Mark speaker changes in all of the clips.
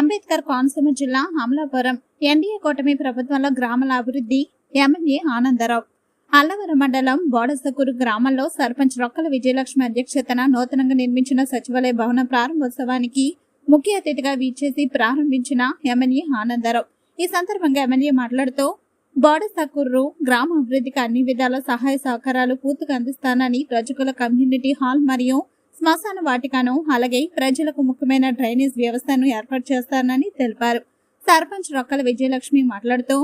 Speaker 1: అంబేద్కర్ కోనసీమ జిల్లా అమలాపురం ఎన్డీఏ కూటమి ప్రభుత్వంలో గ్రామాల అభివృద్ధి ఎమ్మెల్యే ఆనందరావు. అల్లవరం మండలం బోడసకూరు గ్రామంలో సర్పంచ్ రొక్కల విజయలక్ష్మి అధ్యక్షతన నూతనంగా నిర్మించిన సచివాలయ భవన ప్రారంభోత్సవానికి ముఖ్య అతిథిగా వీచేసి ప్రారంభించిన ఎమ్మెల్యే ఆనందరావు. ఈ సందర్భంగా ఎమ్మెల్యే మాట్లాడుతూ బోడసకూరు గ్రామ అభివృద్ధికి అన్ని విధాల సహాయ సహకారాలు పూర్తిగా అందిస్తానని ప్రజకుల కమ్యూనిటీ హాల్ మరియు శ్మశాన వాటికను అలాగే ప్రజలకు ముఖ్యమైన డ్రైనేజ్ వ్యవస్థను ఏర్పాటు చేస్తానని తెలిపారు. సర్పంచ్ రొక్కల విజయలక్ష్మి మాట్లాడుతూ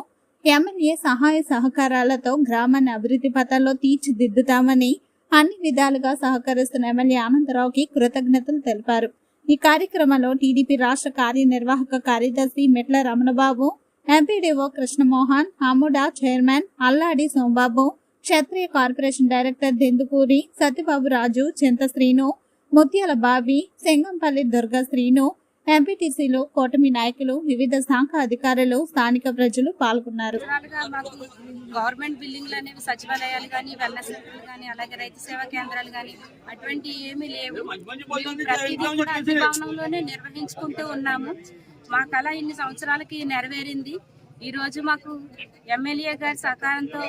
Speaker 1: ఎమ్మెల్యే సహాయ సహకారాలతో గ్రామాన్ని అభివృద్ధి పథంలో తీర్చిదిద్దుతామని అన్ని విధాలుగా సహకరిస్తున్న ఎమ్మెల్యే ఆనందరావుకి కృతజ్ఞతలు తెలిపారు. ఈ కార్యక్రమంలో టీడీపీ రాష్ట్ర కార్యనిర్వాహక కార్యదర్శి Metla Ramanababu MPDO Krishnamohan అమ్ముడా chairman Alladi Sombabu Kshatriya corporation director Dendukuri Satyababu Raju Chinta Srinu Mutyala బాబి సెంగంపల్లి దుర్గా శ్రీను ఎంపీటీసీలు కూటమి నాయకులు వివిధ శాఖ అధికారులు స్థానిక ప్రజలు పాల్గొన్నారు.
Speaker 2: మాకు గవర్నమెంట్ బిల్డింగ్లు అనేవి సచివాలయాలు కానీ వెల్నెస్ సెంటర్లు కానీ అలాగే రైతు సేవా కేంద్రాలు కానీ అటువంటి ఏమీ లేవు. ప్రతిదీ కూడా అద్దె భవనంలోనే నిర్వహించుకుంటూ ఉన్నాము. మా కళ ఇన్ని సంవత్సరాలకి నెరవేరింది. ఈ రోజు మాకు ఎమ్మెల్యే గారి సహకారంతో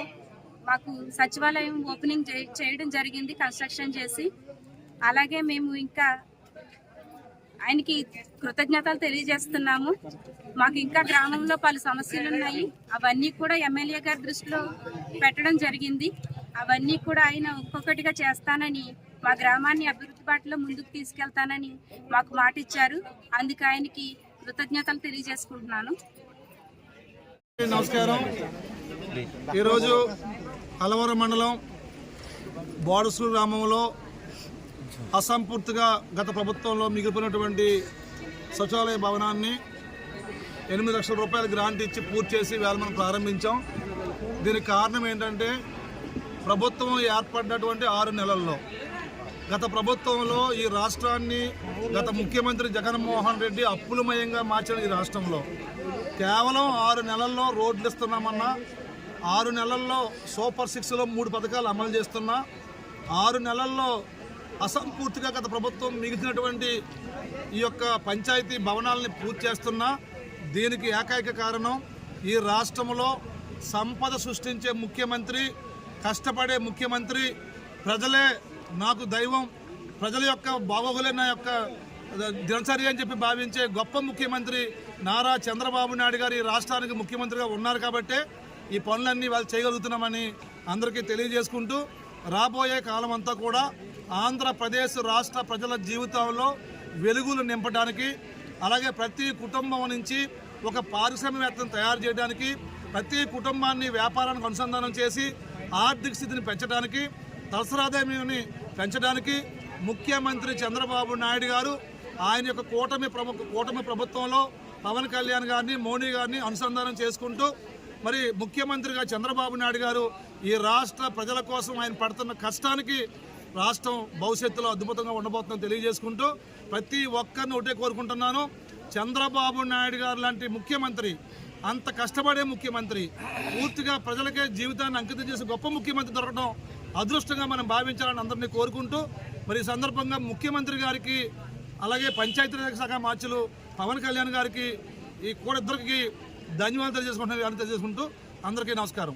Speaker 2: మాకు సచివాలయం ఓపెనింగ్ చేయడం జరిగింది కన్స్ట్రక్షన్ చేసి. అలాగే మేము ఇంకా ఆయనకి కృతజ్ఞతలు తెలియజేస్తున్నాము. మాకు ఇంకా గ్రామంలో పలు సమస్యలు ఉన్నాయి అవన్నీ కూడా ఎమ్మెల్యే గారి దృష్టిలో పెట్టడం జరిగింది. అవన్నీ కూడా ఆయన ఒక్కొక్కటిగా చేస్తానని మా గ్రామాన్ని అభివృద్ధి బాటలో ముందుకు తీసుకెళ్తానని మాకు మాట ఇచ్చారు అందుకు ఆయనకి కృతజ్ఞతలు తెలియజేసుకుంటున్నాను.
Speaker 3: నమస్కారం. ఈరోజు కలవరం మండలం బోడసూరు గ్రామంలో అసంపూర్తిగా గత ప్రభుత్వంలో మిగిలిపోయినటువంటి శౌచాలయ భవనాన్ని ఎనిమిది లక్షల రూపాయలు గ్రాంట్ ఇచ్చి పూర్తి చేసి వేళ మనం ప్రారంభించాం. దీనికి కారణం ఏంటంటే ప్రభుత్వం ఏర్పడినటువంటి ఆరు నెలల్లో గత ప్రభుత్వంలో ఈ రాష్ట్రాన్ని గత ముఖ్యమంత్రి జగన్మోహన్ రెడ్డి అప్పులమయంగా మార్చిన ఈ రాష్ట్రంలో కేవలం ఆరు నెలల్లో రోడ్లు ఇస్తున్నామన్నా ఆరు నెలల్లో సూపర్ సిక్స్లో మూడు పథకాలు అమలు చేస్తున్నా ఆరు నెలల్లో అసంపూర్తిగా గత ప్రభుత్వం మిగిలినటువంటి ఈ యొక్క పంచాయతీ భవనాలని పూర్తి చేస్తున్నా దీనికి ఏకైక కారణం ఈ రాష్ట్రంలో సంపద సృష్టించే ముఖ్యమంత్రి కష్టపడే ముఖ్యమంత్రి ప్రజలే నాకు దైవం ప్రజల యొక్క బాగోగులే నా యొక్క దినచర్య అని చెప్పి భావించే గొప్ప ముఖ్యమంత్రి నారా చంద్రబాబు నాయుడు గారు ఈ రాష్ట్రానికి ముఖ్యమంత్రిగా ఉన్నారు కాబట్టే ఈ పనులన్నీ వాళ్ళు చేయగలుగుతున్నామని అందరికీ తెలియజేసుకుంటూ రాబోయే కాలం అంతా కూడా ఆంధ్రప్రదేశ్ రాష్ట్ర ప్రజల జీవితంలో వెలుగులు నింపడానికి అలాగే ప్రతి కుటుంబం నుంచి ఒక పారిశ్రామికవేత్తను తయారు చేయడానికి ప్రతి కుటుంబాన్ని వ్యాపారానికి అనుసంధానం చేసి ఆర్థిక స్థితిని పెంచడానికి తలసరాదాయాన్ని పెంచడానికి ముఖ్యమంత్రి చంద్రబాబు నాయుడు గారు ఆయన యొక్క కూటమి ప్రముఖ కూటమి ప్రభుత్వంలో పవన్ కళ్యాణ్ గారిని మోడీ గారిని అనుసంధానం చేసుకుంటూ మరి ముఖ్యమంత్రిగా చంద్రబాబు నాయుడు గారు ఈ రాష్ట్ర ప్రజల కోసం ఆయన పడుతున్న కష్టానికి రాష్ట్రం భవిష్యత్తులో అద్భుతంగా ఉండబోతుందని తెలియజేసుకుంటూ ప్రతి ఒక్కరిని ఒకటే కోరుకుంటున్నాను. చంద్రబాబు నాయుడు గారు లాంటి ముఖ్యమంత్రి అంత కష్టపడే ముఖ్యమంత్రి పూర్తిగా ప్రజలకే జీవితాన్ని అంకితం చేసే గొప్ప ముఖ్యమంత్రి దొరకడం అదృష్టంగా మనం భావించాలని అందరినీ కోరుకుంటూ మరి ఈ సందర్భంగా ముఖ్యమంత్రి గారికి అలాగే పంచాయతీరాజ్ శాఖ మార్చులు పవన్ కళ్యాణ్ గారికి ఈ కూడా ఇద్దరికి ధన్యవాదాలు తెలియజేసుకుంటున్నాను తెలియజేసుకుంటూ అందరికీ నమస్కారం.